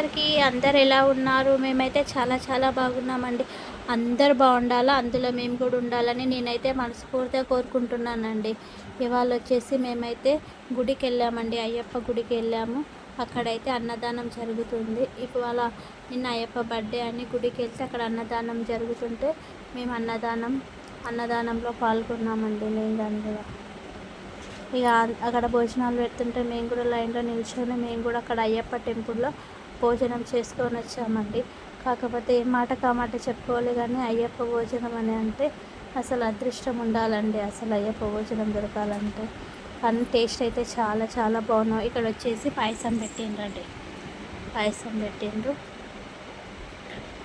అందరికీ అందరు ఎలా ఉన్నారు? మేమైతే చాలా చాలా బాగున్నామండి. అందరు బాగుండాలా? అందులో మేము కూడా ఉండాలని నేనైతే మనస్ఫూర్తిగా కోరుకుంటున్నానండి. ఇవాళ వచ్చేసి మేమైతే గుడికి వెళ్ళామండి అయ్యప్ప గుడికి వెళ్ళాము అక్కడైతే అన్నదానం జరుగుతుంది. ఇవాళ నిన్న అయ్యప్ప బర్త్డే అని గుడికి వెళ్తే అక్కడ అన్నదానం జరుగుతుంటే మేము అన్నదానం అన్నదానంలో పాల్గొన్నామండి మేము కానీ కూడా ఇక అక్కడ భోజనాలు పెడుతుంటే మేము కూడా లైన్లో నిల్చొని మేము కూడా అక్కడ అయ్యప్ప టెంపుల్లో భోజనం చేసుకొని వచ్చామండి. కాకపోతే ఏ మాట కామాట చెప్పుకోవాలి కానీ అయ్యప్ప భోజనం అని అంటే అసలు అదృష్టం ఉండాలండి. అసలు అయ్యప్ప భోజనం దొరకాలంటే. కానీ టేస్ట్ అయితే చాలా చాలా బాగున్నాయి. ఇక్కడ వచ్చేసి పాయసం పెట్టిండ్రండి. పాయసం పెట్టిండ్రు.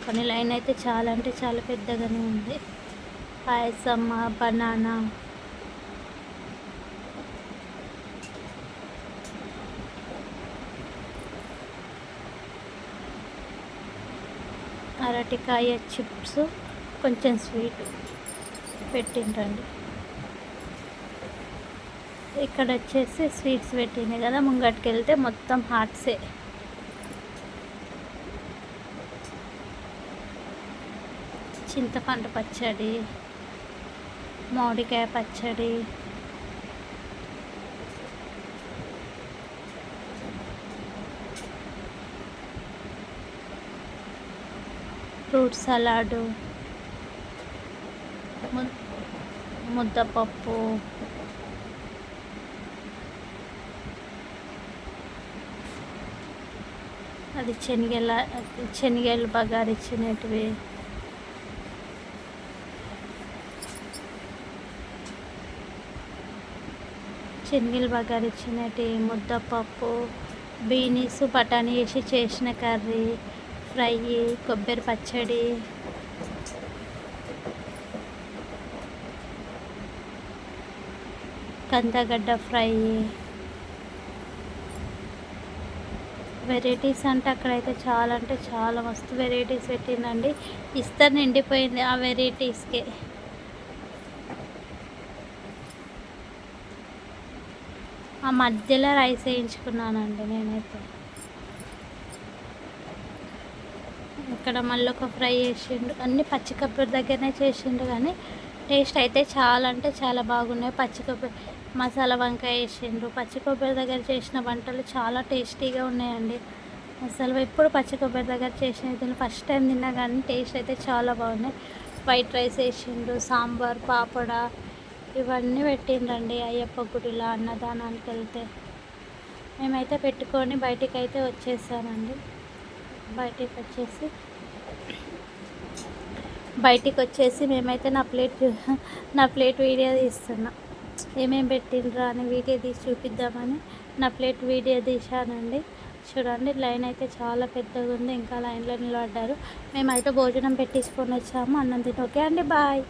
కొన్ని లైన్ అయితే చాలా అంటే చాలా పెద్దగానే ఉంది. పాయసం బనానా అరటికాయ చిప్స్ కొంచెం స్వీట్ పెట్టిండ్రండి. ఇక్కడ వచ్చేసి స్వీట్స్ పెట్టింది కదా ముంగటికి వెళ్తే మొత్తం హాట్సే. చింతపండు పచ్చడి మామిడికాయ పచ్చడి ఫ్రూట్ సలాడు ముద్దపప్పు అది శనగల శనగలు బగారిచ్చినటివి శనగలు బగారిచ్చినవి ముద్దపప్పు బీనీస్ బఠానీ వేసి చేసిన కర్రీ ఫ్రై కొబ్బరి పచ్చడి. కందగడ్డ ఫ్రై. వెరైటీస్ అంటే అక్కడైతే చాలా అంటే చాలా మస్తు వెరైటీస్ పెట్టిందండి. ఇస్తా నిండిపోయింది ఆ వెరైటీస్కి ఆ మధ్యలో రైస్ వేయించుకున్నానండి నేనైతే. ఇక్కడ మళ్ళీ ఒక ఫ్రై చేసిండు. అన్ని పచ్చి కొబ్బరి దగ్గరనే చేసిండు కానీ టేస్ట్ అయితే చాలా అంటే చాలా బాగున్నాయి. పచ్చి కొబ్బరి మసాలా వంకాయ వేసిండ్రు పచ్చి కొబ్బరి దగ్గర చేసిన వంటలు చాలా టేస్టీగా ఉన్నాయండి. అసలు ఎప్పుడు పచ్చి కొబ్బరి దగ్గర చేసిన ఫస్ట్ టైం తిన్నా కానీ టేస్ట్ అయితే చాలా బాగున్నాయి. వైట్ రైస్ వేసిండ్రు సాంబార్ పాపడ ఇవన్నీ పెట్టిండ్రండి అయ్యప్ప గుడిలో అన్నదానానికి వెళ్తే. మేమైతే పెట్టుకొని బయటికి అయితే వచ్చేసామండి. బయటికి వచ్చేసి బయటికి వచ్చేసి మేమైతే నా ప్లేట్ నా ప్లేట్ వీడియో తీస్తున్నా. ఏమేమి పెట్టిండ్రా అని వీడియో తీసి చూపిద్దామని నా ప్లేట్ వీడియో తీశానండి. చూడండి లైన్ అయితే చాలా పెద్దగా ఉంది ఇంకా లైన్లో నిలబడ్డారు. మేమైతే భోజనం పెట్టించుకొని వచ్చాము అన్నం తిని ఓకే అండి బాయ్.